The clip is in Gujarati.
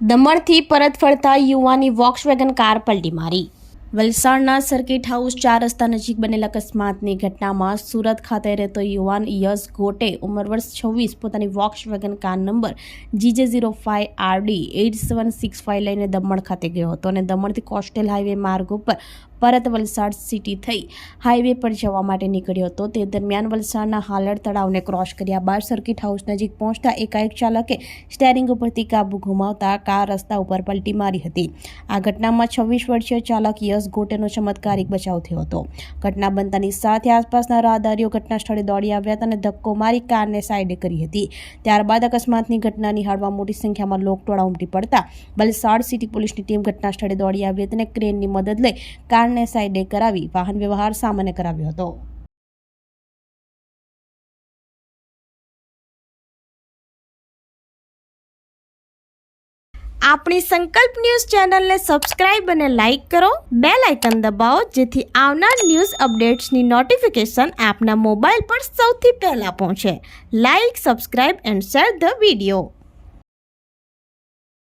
દમણથી પરત ફરતા યુવાની વોક્સવેગન કાર પલટી મારી. વલસાડના સર્કિટ હાઉસ ચાર રસ્તા નજીક બનેલા અકસ્માતની ઘટનામાં સુરત ખાતે રહેતો યુવાન યશ ગોટે ઉંમર વર્ષ છવ્વીસ પોતાની Volkswagen car number GJ zero five RD eight seven six five લઈને દમણ ખાતે ગયો હતો અને દમણથી કોસ્ટેલ હાઈવે માર્ગ ઉપર પરત વલસાડ સિટી થઈ હાઈવે પર જવા માટે નીકળ્યો હતો. તે દરમિયાન વલસાડના હાલડ તળાવને ક્રોસ કર્યા બાદ સર્કિટ હાઉસ નજીક પહોંચતા એકાએક ચાલકે સ્ટેરિંગ ઉપરથી કાબુ ગુમાવતા કાર રસ્તા ઉપર પલટી મારી હતી. આ ઘટનામાં છવ્વીસ વર્ષીય ચાલક યશ ગોટેનો ચમત્કારિક બચાવ થયો હતો. ઘટના બનતાની સાથે આસપાસના રાહદારીઓ ઘટના સ્થળે દોડી આવ્યા હતા અને ધક્કો મારી કારને સાઈડે કરી હતી. ત્યારબાદ અકસ્માતની ઘટના નિહાળવા મોટી સંખ્યામાં લોકટોળા ઉમટી પડતા વલસાડ સિટી પોલીસની ટીમ ઘટના સ્થળે દોડી આવી હતી અને ક્રેનની મદદ લઈ કારને સાઈડે કરાવી વાહન વ્યવહાર સામાન્ય કરાવ્યો હતો. આપણી સંકલ્પ ન્યૂઝ ચેનલને સબસ્ક્રાઇબ અને લાઇક કરો. બે લાઇકન દબાવો, જેથી આવનાર ન્યૂઝ અપડેટ્સની નોટિફિકેશન આપના મોબાઈલ પર સૌથી પહેલાં પહોંચે. Like, subscribe and share the video.